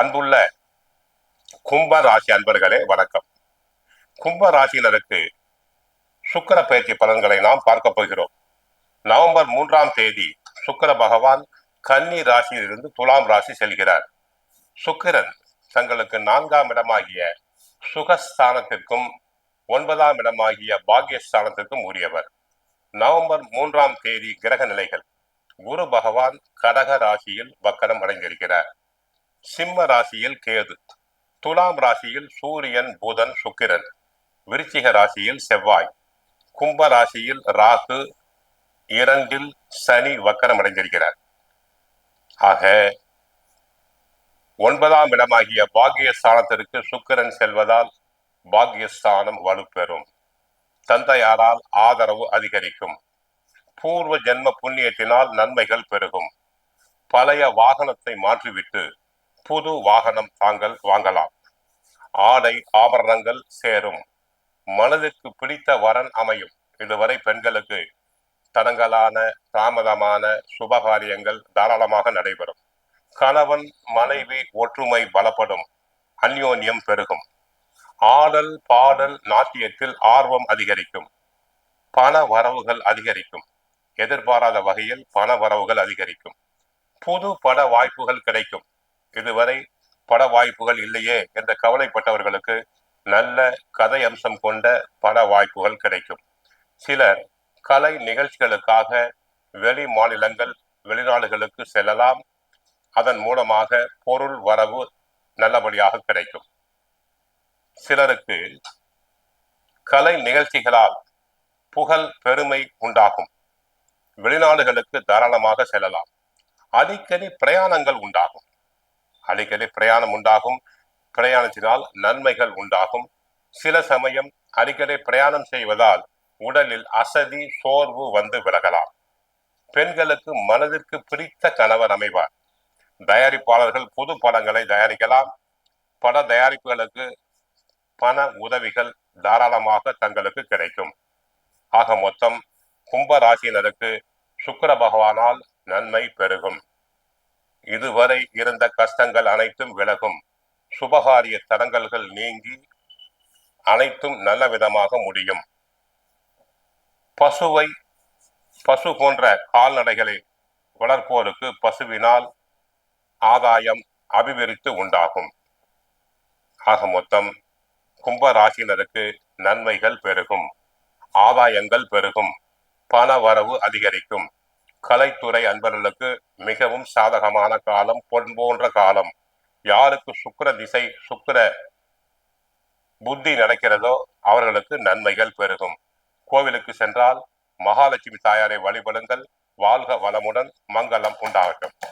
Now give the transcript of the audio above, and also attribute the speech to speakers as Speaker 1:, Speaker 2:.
Speaker 1: அன்புள்ள கும்ப ராசி அன்பர்களே வணக்கம். கும்ப ராசியினருக்கு சுக்கிர பயிற்சி பலன்களை நாம் பார்க்க போகிறோம். நவம்பர் மூன்றாம் தேதி சுக்கிர பகவான் கன்னி ராசியிலிருந்து துலாம் ராசி செல்கிறார். சுக்கிரன் தங்களுக்கு நான்காம் இடமாகிய சுகஸ்தானத்திற்கும் ஒன்பதாம் இடமாகிய பாக்யஸ்தானத்திற்கும் உரியவர். நவம்பர் மூன்றாம் தேதி கிரக நிலைகள் குரு பகவான் கடக ராசியில் வக்கரம் அடைந்திருக்கிறார். சிம்ம ராசியில் கேது. துலாம் ராசியில் சூரியன் புதன் சுக்கிரன். விருச்சிக ராசியில் செவ்வாய். கும்ப ராசியில் ராகு. இரண்டில் சனி வக்கரம் அடைந்திருக்கிறார். ஆக ஒன்பதாம் இடமாகிய பாக்கியஸ்தானத்திற்கு சுக்கிரன் செல்வதால் பாக்கியஸ்தானம் வலுப்பெறும். தந்தையாரால் ஆதரவு அதிகரிக்கும். பூர்வ ஜென்ம புண்ணியத்தினால் நன்மைகள் பெருகும். பழைய வாகனத்தை மாற்றிவிட்டு புது வாகனம் தாங்கள் வாங்கலாம். ஆடை ஆபரணங்கள் சேரும். மனதிற்கு பிடித்த வரன் அமையும். இதுவரை பெண்களுக்கு தடங்கலான தாமதமான சுபகாரியங்கள் தாராளமாக நடைபெறும். கணவன் மனைவி ஒற்றுமை பலப்படும். அந்யோன்யம் பெருகும். ஆடல் பாடல் நாட்டியத்தில் ஆர்வம் அதிகரிக்கும். பண வரவுகள் அதிகரிக்கும். எதிர்பாராத வகையில் பண வரவுகள் அதிகரிக்கும். புது பட வாய்ப்புகள் கிடைக்கும். இதுவரை பட வாய்ப்புகள் இல்லையே என்று கவலைப்பட்டவர்களுக்கு நல்ல கதை அம்சம் கொண்ட பட வாய்ப்புகள் கிடைக்கும். சிலர் கலை நிகழ்ச்சிகளுக்காக வெளி மாநிலங்கள் வெளிநாடுகளுக்கு செல்லலாம். அதன் மூலமாக பொருள் வரவு நல்லபடியாக கிடைக்கும். சிலருக்கு கலை நிகழ்ச்சிகளால் புகழ் பெருமை உண்டாகும். வெளிநாடுகளுக்கு தாராளமாக செல்லலாம். அடிக்கடி பிரயாணங்கள் உண்டாகும். அடிக்கடி பிரயாணம் உண்டாகும். பிரயாணத்தினால் நன்மைகள் உண்டாகும். சில சமயம் அடிக்கடி பிரயாணம் செய்வதால் உடலில் அசதி சோர்வு வந்து விலகலாம். பெண்களுக்கு மனதிற்கு பிடித்த கணவர் அமைவார். தயாரிப்பாளர்கள் புது படங்களை தயாரிக்கலாம். பட தயாரிப்புகளுக்கு பண உதவிகள் தாராளமாக தங்களுக்கு கிடைக்கும். ஆக மொத்தம் கும்ப ராசியினருக்கு பகவானால் நன்மை பெருகும். இதுவரை இருந்த கஷ்டங்கள் அனைத்தும் விலகும். சுபகாரிய தடங்கல்கள் நீங்கி அனைத்தும் நல்ல விதமாக முடியும். பசுவை பசு போன்ற கால்நடைகளை வளர்ப்போருக்கு பசுவினால் ஆதாயம் அபிவிருத்தி உண்டாகும். ஆக மொத்தம் கும்பராசினருக்கு நன்மைகள் பெருகும். ஆதாயங்கள் பெருகும். பண வரவு அதிகரிக்கும். கலைத்துறை அன்பர்களுக்கு மிகவும் சாதகமான காலம் பொன் போன்ற காலம். யாருக்கு சுக்கர திசை சுக்கர புத்தி நடக்கிறதோ அவர்களுக்கு நன்மைகள் பெருகும். கோவிலுக்கு சென்றால் மகாலட்சுமி தாயாரை வழிபடுங்கள். வாழ்க வளமுடன் மங்களம் உண்டாகட்டும்.